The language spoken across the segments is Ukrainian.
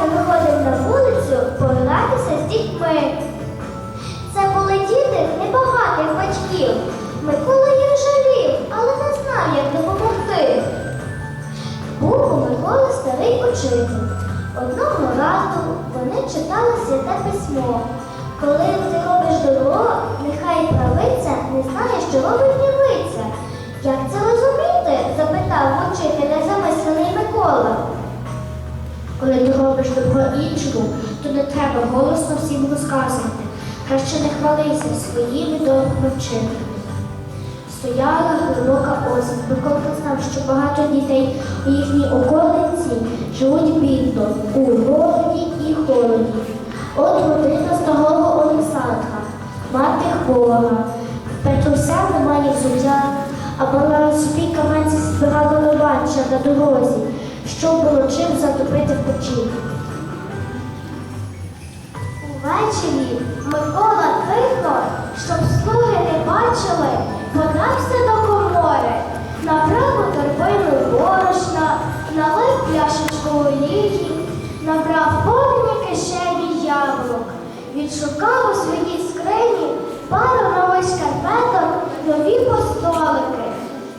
часто виходив на вулицю погратися з дітьми. Це були діти небагатих батьків. Микола їх жалів, але не знав, як допомогти. Був у Миколи старий учитель. Одного разу вони читали святе письмо. Коли ти робиш добро, нехай правиця не знає, що робить лівиця. Як це розуміти? запитав учителя замислений Микола. Коли ти робиш добро іншому, то не треба голосно всім розказувати. Краще не хвалися своїми добрими вчинками. Стояла глибока осінь. Микола знав, що багато дітей у їхній околиці живуть бідно, у голоді і холоді. От родина старого Олександра, мати хвора. Петруся немає взуття, а була собі каменці збирала левача на дорозі, було чим затопити в печі. Увечері Микола тихо, щоб слуги не бачили, подався до комори, набрав у торбину борошна, налив пляшечку олії, набрав повні кишені яблук, відшукав у своїй скрині пару нових шкарпеток, нові постолики.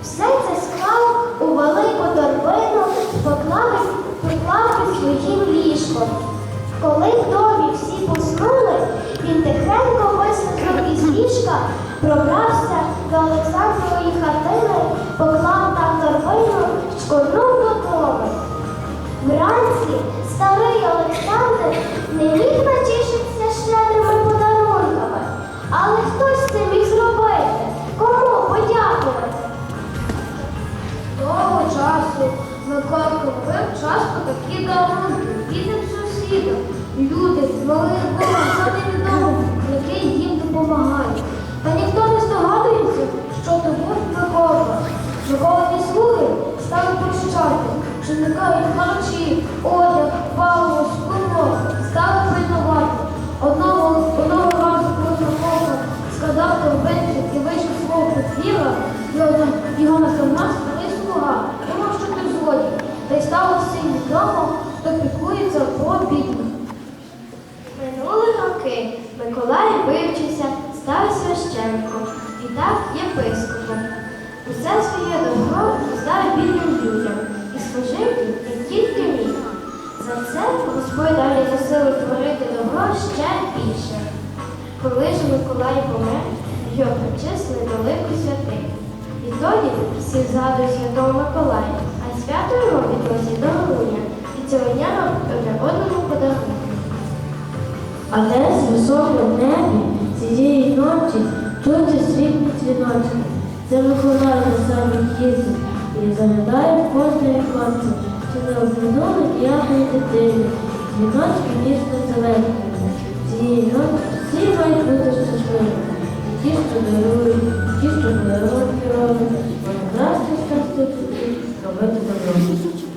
Все це склав у велику торбину, під своїм ліжком. Коли в домі всі поснули, він тихенько вислизнув із ліжка, пробрався до Олександрової хатини, поклав там торбину, шкурнув додому. Єпископом. Усе своє добро роздав бідним людям і служив їм, як тільки міг. За це Господь далі засилив творити добро ще більше. Коли ж Миколай помер, його причислили до лику. І тоді всі згадують святого Миколая, а свято його відносять до грудня і цього дня одне одному подарунки. А десь високо в небі цієї ночі чути світлі дзвіночки. Це Миколай на самі їздить і заглядає в кожне віконце, чи не обминули ніякої дитини. Дзвіночки ніжно зелені. Цієї ночі всі мають бути щасливі. І ті, що дарують, і ті, що подарунки роблять, вони краще щастя робити добро.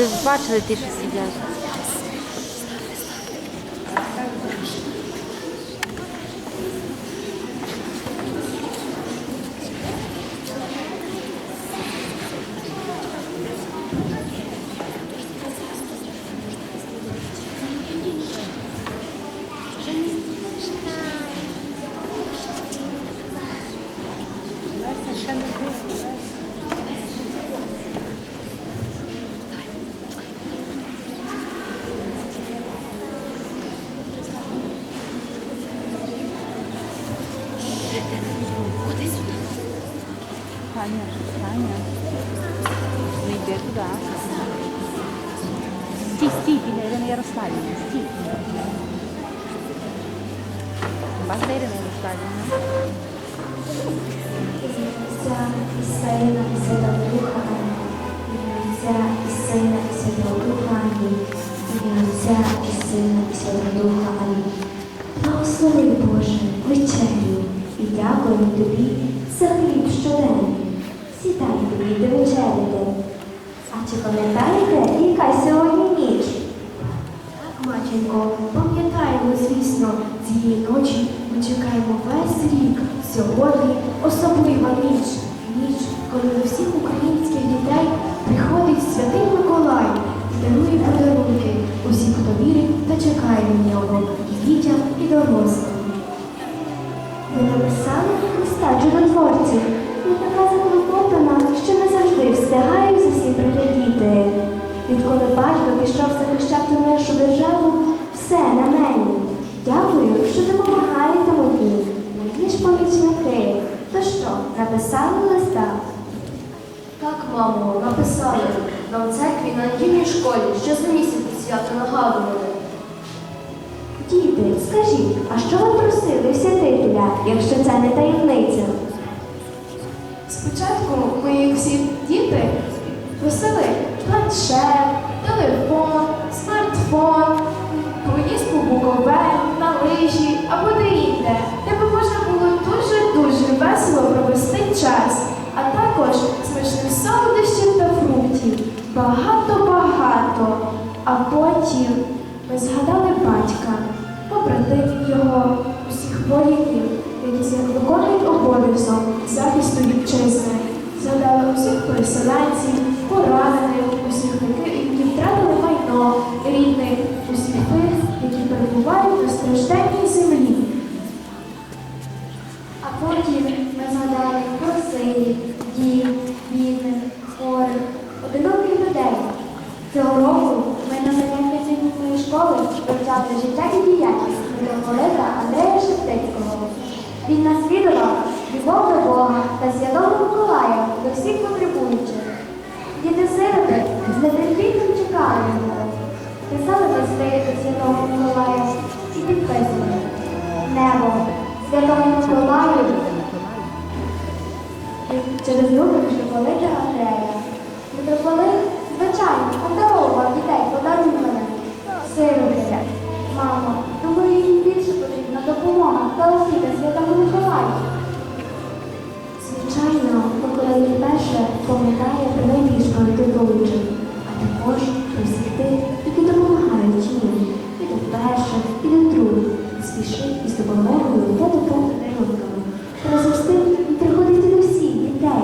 Щоб бачили ті, що сидять. Сина і Духа. Амінь. Благослови Боже, вечерю і дякую тобі за хліб щоденний. Сідайте, діти, вечеряти. А чи пам'ятаєте, яка сьогодні ніч? Так, матінко, пам'ятаємо, звісно, цієї ночі ми чекаємо весь рік. Сьогодні особлива ніч. Ніч, коли до всіх українських дітей приходить святий Миколай і дарує подарунки усім, хто вірить та чекає на нього, і дітям, і дорослим. Ви написали листа чудотворців. Я така заклопотана, що не завжди встигаю за всім приглядіти. Відколи батько пішов захищати нашу державу, все на мені. Дякую, що допомагаєте мені. Мої ж помічники. То що, написали листа? Так, мамо, написали. Нам в церкві на недільній школі ще за місяць до свята нагадували. Діти, скажіть, а що ви просили святителя, якщо це не таємниця? Спочатку ми, всі діти, просили планшет, телефон, смартфон, поїздку в Буковель, на лижі або де-інде, де би можна було дуже-дуже весело провести час, а також смачних солодощів та фруктів. Багато-багато. А потім ми згадали батька, побратимів його, усіх воїнів, які виконують обов'язок захисту вітчизни. Згадали усіх переселенців, поранених, усіх таких, які втратили майно, рідних, усіх тих, які перебувають на стражденній землі. А потім ми згадали про сирів, дів, Цього року ми на заняття цивільної школи вивчали життя і діяльність митрополита Андрея Шептицького. Він наслідував любов до Бога та святого Миколая до всіх потребуючих. Діти сироти з нетерпінням чекали його. Писали листи до святого Миколая і підписували. Небо, святого Миколаю, через руку митрополита Андрея. Митрополит, звичайно, обдаровував дітей подарунками. Сироти, мамо, думаю, їм більше потрібна допомога та освіта святого Миколая. Звичайно, Миколай перше пам'ятає про найбільш потребуючих, а також про всіх тих, які допомагають їм. І до перших, і до других. Спішить із допомогою та допомогами. Разом з тим і приходити до всіх дітей.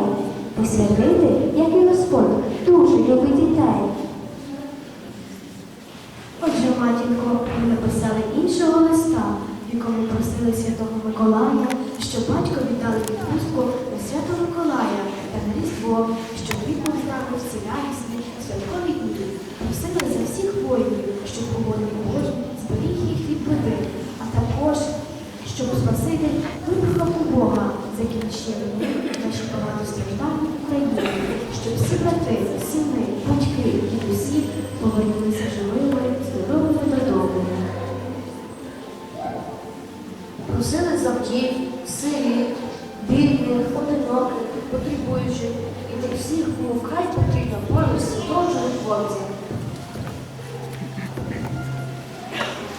Посвятити, як і Господь, дуже любить дітей. Отже, матінко, ми написали іншого листа, в якому просили Святого Миколая, щоб батько віддали відпустку до Святого Миколая та на Різдво, щоб він був з нами всі радісні святкові дні. Просили за всіх воїнів, щоб погодив Божий зберіг їх від води, а також щоб Спаситель випрохав у Бога закінчення війни наші багатостраждальні України, щоб всі брати, сини, батьки, дідусі повернулися живими, здоровими додому. Просили за вдів, сиріт, бідних, одиноких, потребуючих і тих всіх, вкрай потрібна помість святого чудотворця.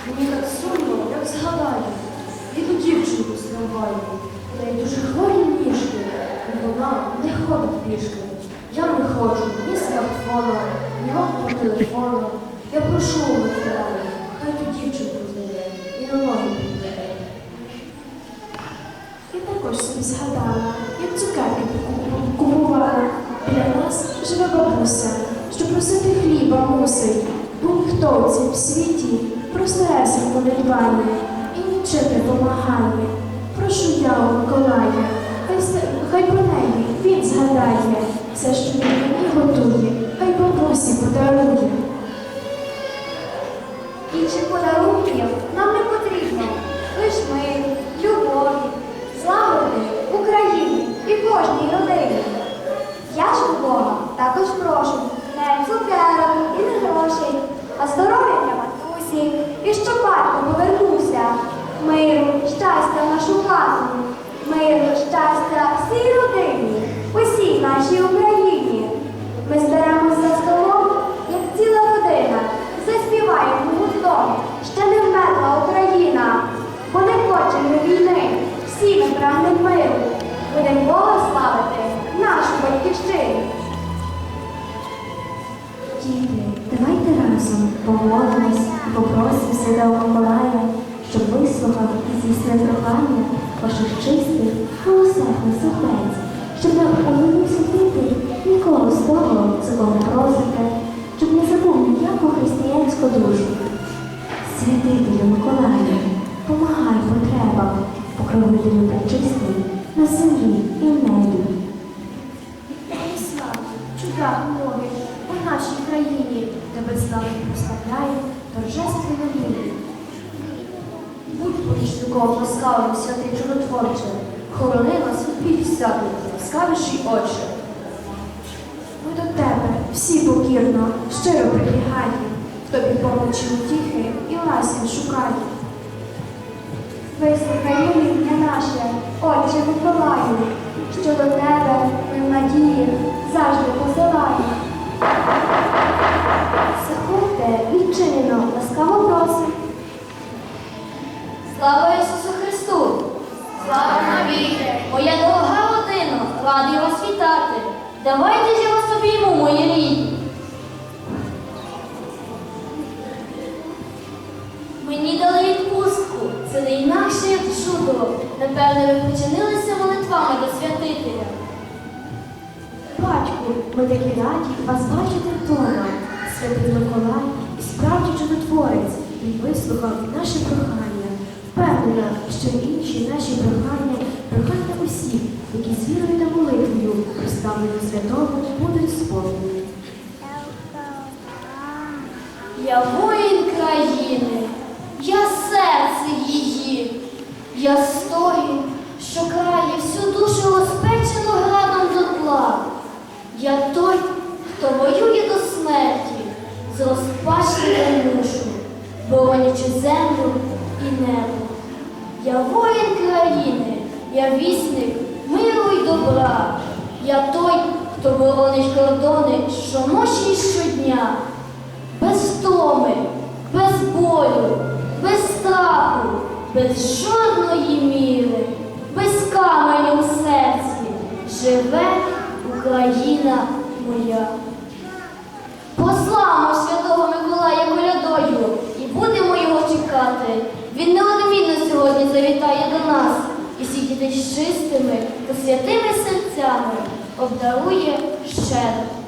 Мені так сумно, як згадаю, і ту дівчинку трамваю. У неї дуже хворі ніжки, і вона не ходить пішки. Я не ходжу ні з мамного телефону. Я прошу Миколая, хай ту дівчинку знайде і на ноги підбере. Я також собі згадала, як цукерки купувала. Для нас живе бабуся, що просити хліба мусить, бо ніхто у цім світі просто ресенько не дбає і нічим не помагає. Прошу я у Миколая, хай, хай про неї він згадає, все, що він мені готує, хай бабусі подарує. Інших подарунків нам не потрібно. Лиш мир, покровителю пречистий на землі і в небі. Слава, чудах мови у нашій країні тебе славу прославляє торжественно вірі. Будь помічником ласкавим, святий чудотворче, хорони нас від всяких, ласкавіші очі. Ми до тебе всі покірно, щиро прибігаємо, тобі помочі утіхи і ласів шукаємо. Вислухай моління наше, Отче Миколаю, що до тебе ми в надії завжди посилаємо. Заходьте, відчинено, ласкаво просимо. Слава Ісусу Христу! Слава навіки! Моя дорога родина, радий вас вітати. Давайте ж вас обійму, мої рідні. Інакше як чудо. Напевне, ви починилися молитвами до святителя. Батьку, ми такі раді вас бачити вдома. Святий Миколай і справді чудотворець. Він вислухав наше прохання. Впевнена, що інші наші прохання, прохання усіх, які з вірою та молитвою представлені святому, будуть сповнені. Я воїн країни, я я стою, що крає всю душу розпечену градом дотла. Я той, хто воює до смерті, з розпаченою мушу, боронячи землю і небо. Я воїн країни, я вісник миру й добра. Я той, хто боронить кордони щоночі й щодня без втоми, без болю, без страху, без жодної міри, без каменю в серці живе Україна моя. Посламо святого Миколая колядою і будемо його чекати. Він неодмінно сьогодні завітає до нас і всіх дітей з чистими та святими серцями обдарує щедро.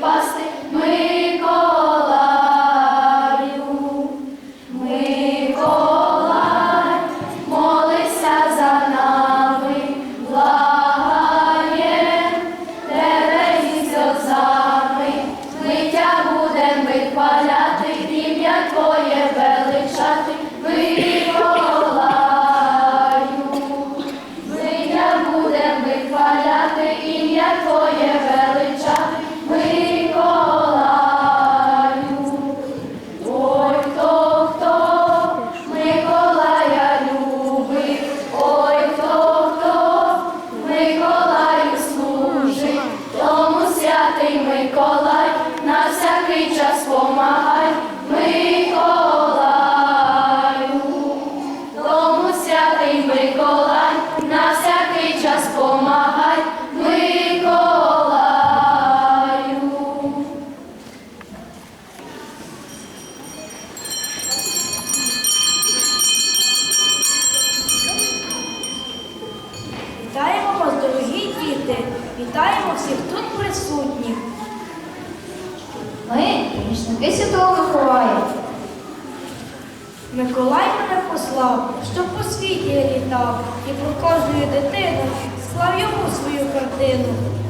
passa Миколай, на всякий час помагай, Миколаю. Вітаємо вас, дорогі діти, вітаємо всіх тут присутніх. Ми річники Святого Миколая. Миколай мене послав, щоб по світі я літав і про кожну дитину склав йому свою картину.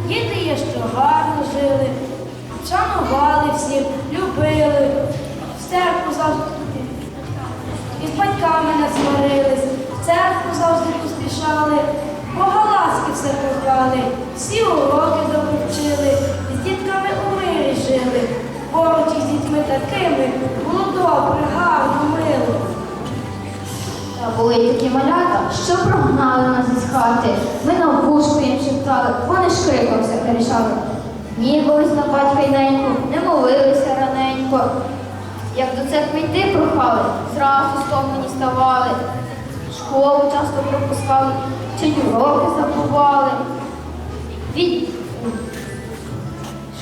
Діти є, що гарно жили, шанували всіх, любили, в церкву завжди і з батьками не сварились, в церкву завжди поспішали, Бога ласки все прохали, всі уроки добре з дітками у мирі жили. Поруч із дітьми такими було добре. Та були такі малята, що прогнали нас із хати. Ми на вушку їм шептали, вони ж криком все перешали. Гнівались на батька й неньку, не молилися раненько. Як до церкви йти прохали, зразу стомлені ставали. Школу часто пропускали, чи уроки забували. Від...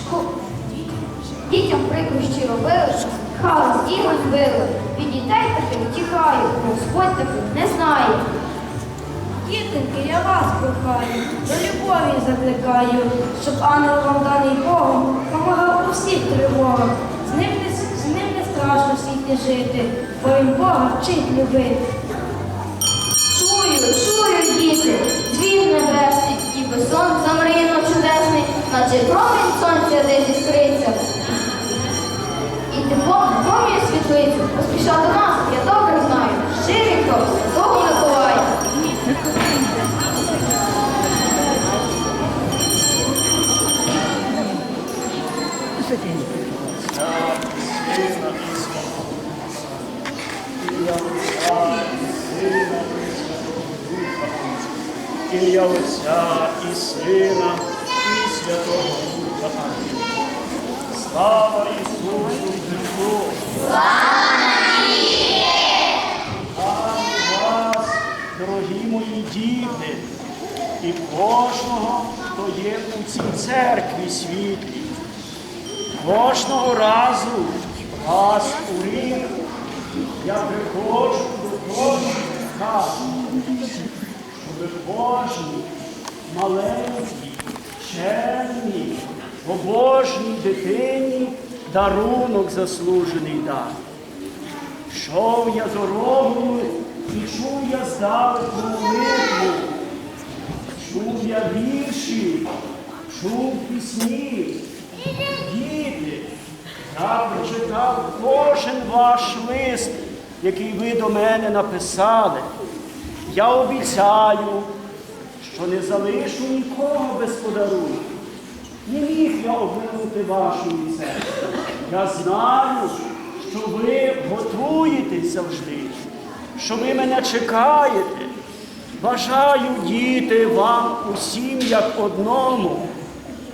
Шко... Дітям прикрощі робили, хали з ігор збили. Від дітей таки втікаю, Господь таки не знає. Дітеньки, я вас прохаю, до любові закликаю, щоб ангел вам даний Богом помагав у всіх тривогах. З ним не, з ним не страшно в світі жити, бо він Бога вчить любити. Чую, чую, діти, дзвін небесний, ніби сонце мріяно чудесний, наче промінь Теплом промінь світлицю, поспіша до нас, я добре знаю, щирий крок Святого Миколая. Ім'я Отця і Сина, і Святого Духа. Слава Ісусу Христу! Слава вас, дорогі мої діти, і кожного, хто є у цій церкві світлі. Кожного разу раз у рік я приходжу до кожної хати щоб кожній маленькій, чемній, побожній дитині дарунок заслужений дати. Йшов я дорогою і чув я здалеку молитву, чув я вірші, чув пісні. Діти, я прочитав кожен ваш лист, який ви до мене написали. Я обіцяю, що не залишу нікого без подарунку. Не міг я обминути вашої серце. Я знаю, що ви готуєтесь завжди, що ви мене чекаєте. Бажаю, діти, вам усім як одному,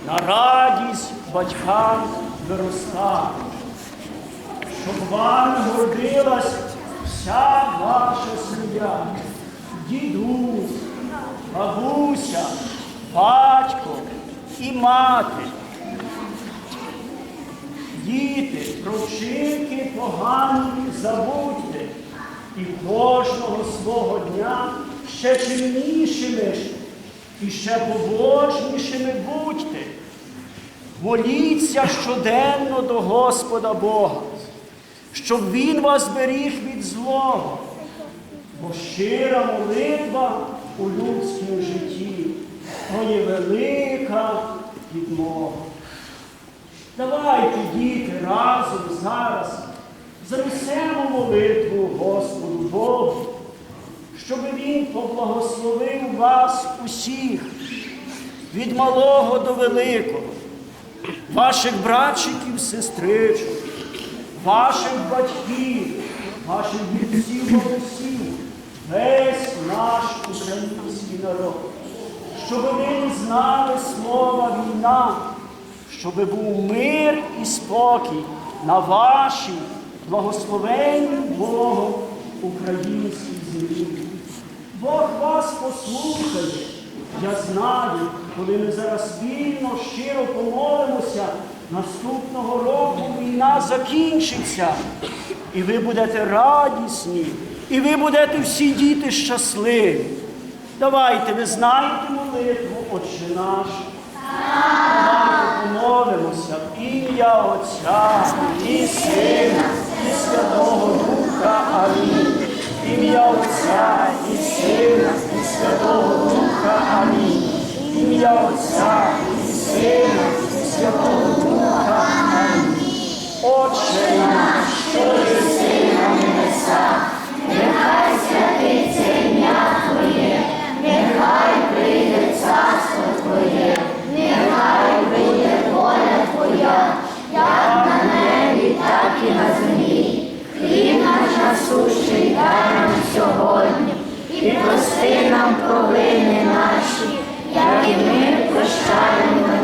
на радість батькам виростати, щоб вами гордилась вся ваша сім'я дідусь, бабуся, батько і мати. Діти, про вчинки погані забудьте і кожного свого дня ще чимнішими і ще побожнішими будьте. Моліться щоденно до Господа Бога, щоб Він вас беріг від злого. Бо щира молитва у людському житті то є велика підмога. Давайте, діти, разом зараз занесемо молитву Господу Богу, щоб Він поблагословив вас усіх від малого до великого, ваших братчиків, сестричок, ваших батьків, ваших дідців, бабусів, весь наш український народ, щоб ви не знали слова війна, щоб був мир і спокій на вашій благословенній Богом українській землі. Бог вас послухає. Я знаю, коли ми зараз спільно, щиро помолимося, наступного року війна закінчиться. І ви будете радісні, і ви будете всі діти щасливі. Давайте, ви знаєте молитву, Отче наш. Давайте помолимося в ім'я Отця і Сина, і Святого Духа. Амінь. Ім'я Отця і Сина, і Святого Духа. Амінь. Ім'я Отця і Сина, і Святого Духа. Амінь. Отче наш, на землі. Хліб наш насущий дай нам сьогодні, і прости нам провини наші, як і ми прощаємо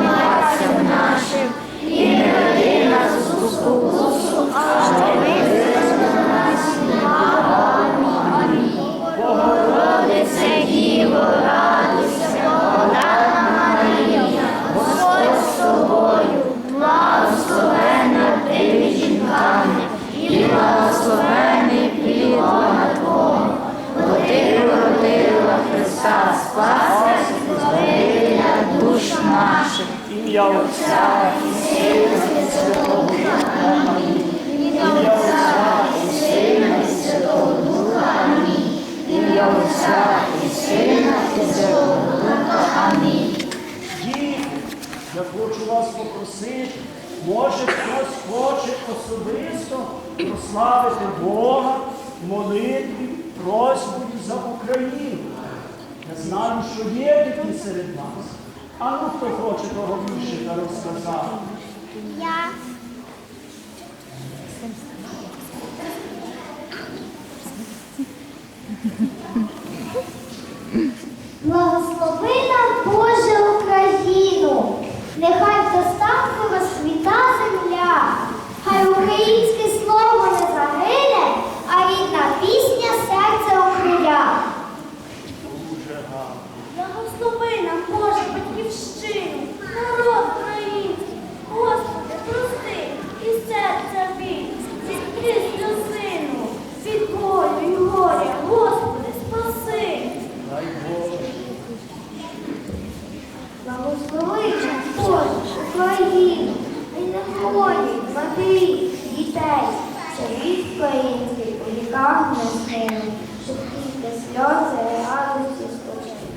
Ім'я Отця і Сина і Святого Духа. Амінь. Ім'я Отця і Сина і Святого Духа. Амінь. Ім'я Отця і Сина і Святого Духа. Амінь. Діти, я хочу вас попросити, може хтось хоче особисто прославити Бога в молитві, просьбою за Україну. Я знаю, що є такі серед вас. А ну хто хоче того віршика розказати? Я. Благослови нам, Боже, Україну, нехай в достатку розквіта земля, хай українське слово не загине, а рідна пісня серце окриля. Дуже гарно. Благослови нам, Боже, батьківщину, народ український, Господи, прости і серця біль, зітри сльозину, від болю і горя, Господи, спаси. Дай Боже. Благослови нам, Боже, Україну, і не ходять матері, дітей, царів український у віках не сили, щоб тільки сльози і радості спочили.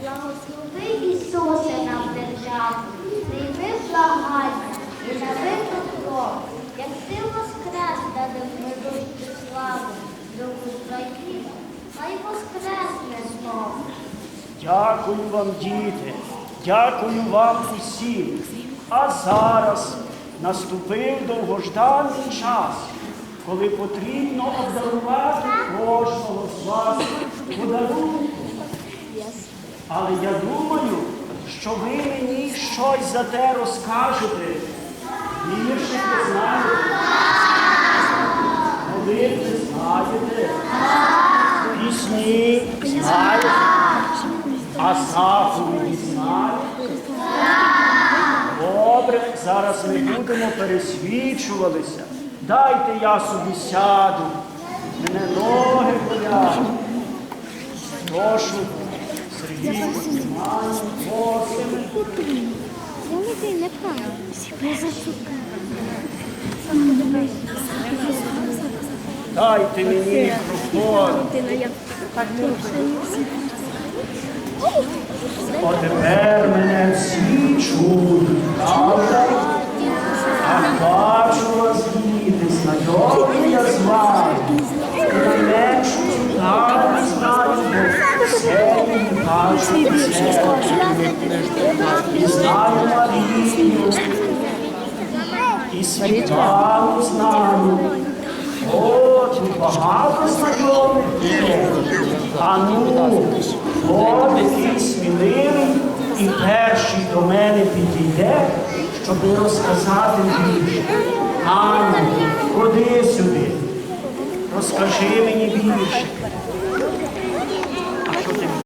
Благослови Ісусе нам державу, прийми благання і навити кров, як ти воскрес даде ведучу славу, другу України, хай воскресне знову. Дякую вам, діти, дякую вам усім. А зараз наступив довгожданий час, коли потрібно обдарувати кожного з вас подарунком. Але я думаю, що ви мені щось за те розкажете. Віршики знаєте? Молитви знаєте? Пісні знаєте? А заповіді знаєте? Добре, зараз ми будемо пересвідчувалися. Дайте я собі сяду. Мене ноги болять. Прошу, Сергій, Іван, просимо. Дайте мені мікрофон. О, тепер мене всі чують, правда? А бачу вас, діти, знайомі я з вами. Найменшу чудову знаю, бо все мені кажуть це. І знаю Марію, і Світлану знаю. О, тут багато знайомих є. А ну, хто такий сміливий і перший до мене підійде, щоб розказати більше. Ану, ходи сюди. Розкажи мені більше.